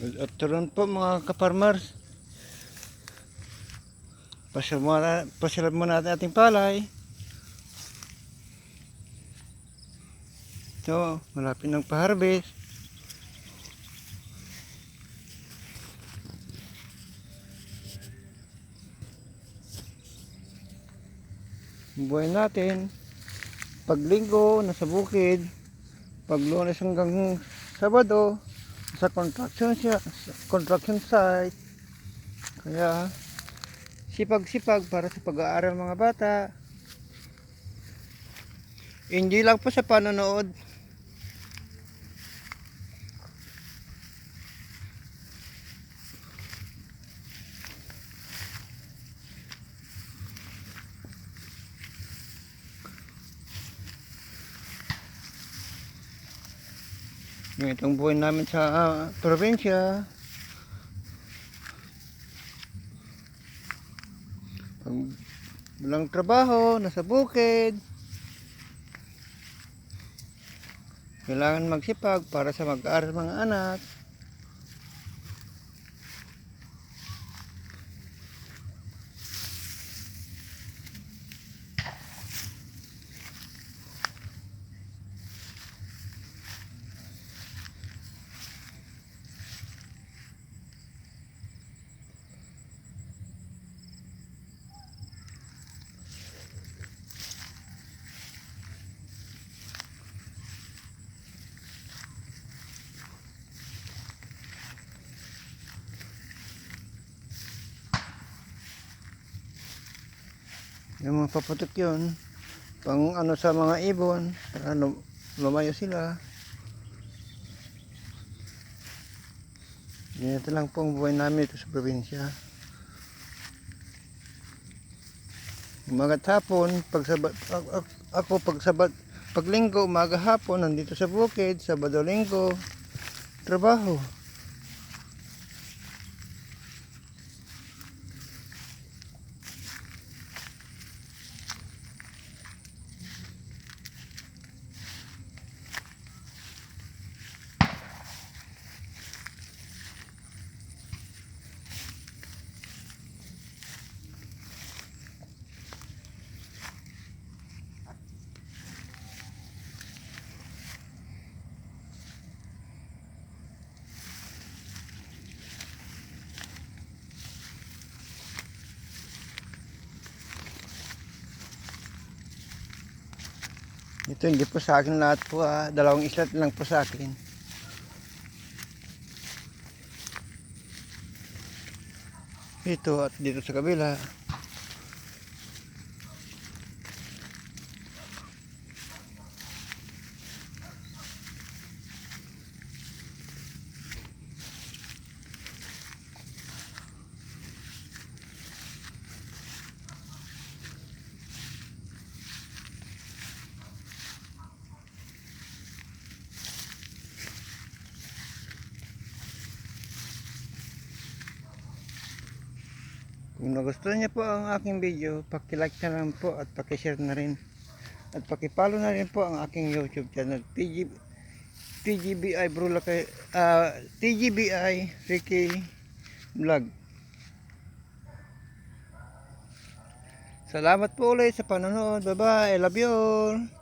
Good afternoon po mga kaparmers. Pasyal muna, pasyal muna natin ating palay. Ito, malapit ng pa-harvest. Buhay natin. Paglinggo, nasa bukid. Pag lunes hanggang Sabado, sa construction siya, construction site. Kaya sipag-sipag para sa pag-aaral mga bata. Enjoy lang po sa panonood. Yung itong buhay namin sa ah, probinsya. Pag walang trabaho, nasa bukid. Kailangan magsipag para sa mag-aaral mga anak. Yung mga paputok yun. Pang ano sa mga ibon. Para lum- lumayo sila. Ganito lang po ang buhay namin ito sa probinsya. Umagat hapon, pag sabat, ako pag sabat, pag linggo, umaga hapon, nandito sa bukid, sabado linggo, trabaho. Ito hindi po sa akin lahat po ah. Dalawang islat lang po sa akin. Ito at dito sa kabila. Kung nagustuhan niyo po ang aking video, paki-like na lang po at paki-share na rin. At paki-follow na rin po ang aking YouTube channel, TG, TGBI Brula kay ah, TGBI Ricky Vlog. Salamat po ulit sa panonood. Bye-bye. I love you all.